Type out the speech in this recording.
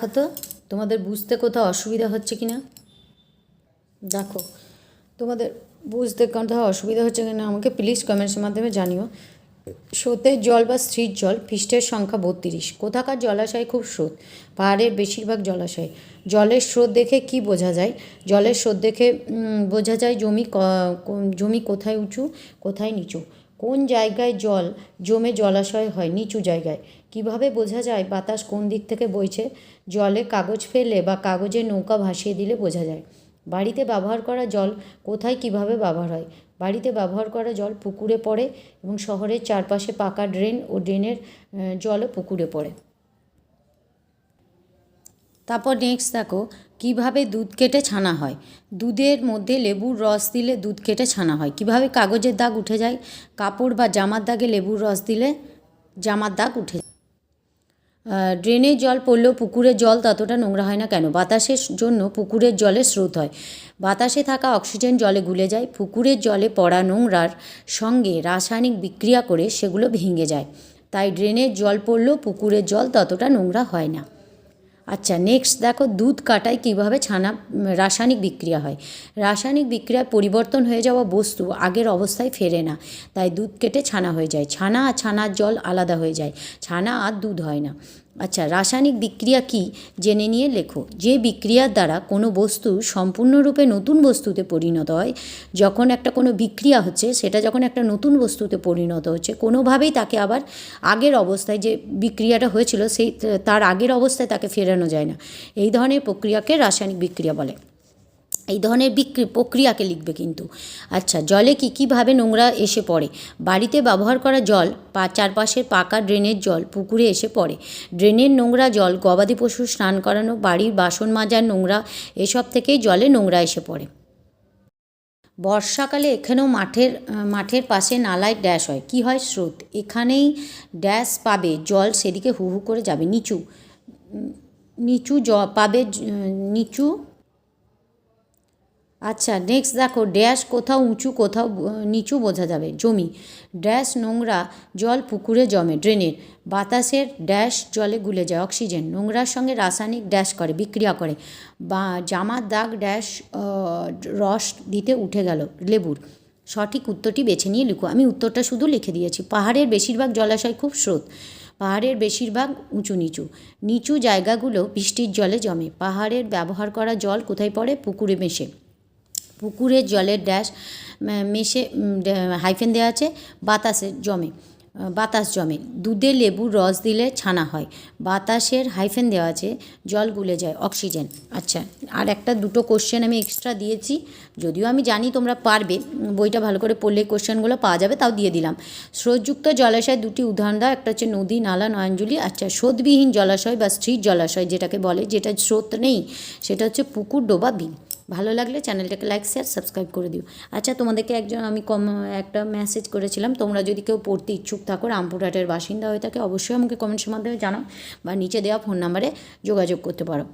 দেখো তো তোমাদের বুঝতে কোথাও অসুবিধা হচ্ছে কি না দেখো, তোমাদের বুঝতে কোথাও অসুবিধা হচ্ছে কি না আমাকে প্লিজ কমেন্টসের মাধ্যমে জানিও। স্রোতের জল বা স্ত্রীর জল, পৃষ্ঠের সংখ্যা বত্রিশ। কোথাকার জলাশয়? খুব স্রোত। পাহাড়ের বেশিরভাগ জলাশয়। জলের স্রোত দেখে কি বোঝা যায়? জলের স্রোত দেখে বোঝা যায় জমি জমি কোথায় উঁচু, কোথায় নিচু। কোন জায়গায় জল জমে জলাশয় হয়? নিচু জায়গায়। কীভাবে বোঝা যায় বাতাস কোন দিক থেকে বইছে? জলে কাগজ ফেলে বা কাগজে নৌকা ভাসিয়ে দিলে বোঝা যায়। বাড়িতে ব্যবহার করা জল কোথায়, কীভাবে ব্যবহার হয়? বাড়িতে ব্যবহার করা জল পুকুরে পড়ে এবং শহরের চারপাশে পাকা ড্রেন ও ড্রেনের জলও পুকুরে পড়ে। তারপর নেক্সট দেখো, কীভাবে দুধ কেটে ছানা হয়? দুধের মধ্যে লেবুর রস দিলে দুধ কেটে ছানা হয়। কীভাবে কাগজের দাগ উঠে যায়? কাপড় বা জামার দাগে লেবুর রস দিলে জামার দাগ উঠে যায়। ড্রেনের জল পড়লেও পুকুরের জল ততটা নোংরা হয় না কেন? বাতাসের জন্য পুকুরের জলের স্রোত হয়। বাতাসে থাকা অক্সিজেন জলে গুলে যায়। পুকুরের জলে পড়া নোংরার সঙ্গে রাসায়নিক বিক্রিয়া করে সেগুলো ভেঙে যায়। তাই ড্রেনের জল পড়লেও পুকুরের জল ততটা নোংরা হয় না। আচ্ছা নেক্সট দেখো দুধ কাটায় কীভাবে ছানা, রাসায়নিক বিক্রিয়া হয়। রাসায়নিক বিক্রিয়ায় পরিবর্তন হয়ে যাওয়া বস্তু আগের অবস্থায় ফেরে না, তাই দুধ কেটে ছানা হয়ে যায়। ছানা আর ছানার জল আলাদা হয়ে যায়। ছানা আর দুধ হয় না। আচ্ছা রাসায়নিক বিক্রিয়া কি? জেনে নিয়ে লেখো। যে বিক্রিয়ার দ্বারা কোনো বস্তু সম্পূর্ণরূপে নতুন বস্তুতে পরিণত হয়, যখন একটা কোনো বিক্রিয়া হচ্ছে, সেটা যখন একটা নতুন বস্তুতে পরিণত হচ্ছে, কোনোভাবেই তাকে আবার আগের অবস্থায় যে বিক্রিয়াটা হয়েছিল, সেই, তার আগের অবস্থায় তাকে ফেরানো যায় না। এই ধরনের প্রক্রিয়াকে রাসায়নিক বিক্রিয়া বলে। এই ধরনের বিক্রি প্রক্রিয়াকে লিখবে কিন্তু। আচ্ছা জলে কী, কীভাবে নোংরা এসে পড়ে? বাড়িতে ব্যবহার করা জল, পা, চারপাশের পাকা ড্রেনের জল পুকুরে এসে পড়ে। ড্রেনের নোংরা জল, গবাদি পশু স্নান করানো, বাড়ির বাসন মাজার নোংরা, এসব থেকেই জলে নোংরা এসে পড়ে। বর্ষাকালে এখানেও মাঠের মাঠের পাশে নালায় ড্যাশ হয়। কি হয়? স্রোত। এখানেই ড্যাশ পাবে, জল সেদিকে হু হু করে যাবে। নিচু নিচু জ, পাবে নিচু আচ্ছা নেক্সট দেখো ড্যাশ কোথাও উঁচু, কোথাও নিচু বোঝা যাবে। জমি ড্যাশ নোংরা, জল পুকুরে জমে ড্রেনের বাতাসের ড্যাশ জলে গুলে যায় অক্সিজেন নোংরার সঙ্গে রাসায়নিক ড্যাশ করে, বিক্রিয়া করে। বা, জামার দাগ ড্যাশ রস দিতে উঠে গেল, লেবুর। সঠিক উত্তরটি বেছে নিয়ে লিখো। আমি উত্তরটা শুধু লিখে দিয়েছি। পাহাড়ের বেশিরভাগ জলাশয় খুব স্রোত। পাহাড়ের বেশিরভাগ উঁচু নিচু। নিচু জায়গাগুলো বৃষ্টির জলে জমে। পাহাড়ের ব্যবহার করা জল কোথায় পড়ে? পুকুরে মেশে। পুকুরের জলের ড্যাশ মেশে হাইফেন দেওয়া আছে, বাতাসে জমে বাতাস জমে। দুধে লেবুর রস দিলে ছানা হয়। বাতাসের হাইফেন দেওয়া আছে, জল গুলে যায় অক্সিজেন আচ্ছা আর একটা দুটো কোশ্চেন আমি এক্সট্রা দিয়েছি। যদিও আমি জানি তোমরা পারবে, বইটা ভালো করে পড়লে কোশ্চেনগুলো পাওয়া যাবে, তাও দিয়ে দিলাম। স্রোতযুক্ত জলাশয় দুটি উদাহরণ দাও, একটা হচ্ছে নদী, নালা নয়নজুলি আচ্ছা স্রোতবিহীন জলাশয় বা স্থির জলাশয় যেটাকে বলে যেটা স্রোত নেই, সেটা হচ্ছে পুকুর, ডোবা, বিল। ভালো লাগলে চ্যানেলটাকে লাইক শেয়ার সাবস্ক্রাইব করে দিও। আচ্ছা তোমাদেরকে একজন আমি কম, একটা মেসেজ করেছিলাম, তোমরা যদি কেউ পড়তে ইচ্ছুক থাকো রামপুরহাটের বাসিন্দা হয়ে থাকে, অবশ্যই আমাকে কমেন্টসের মাধ্যমে জানাও বা নিচে দেওয়া ফোন নাম্বারে যোগাযোগ করতে পারো।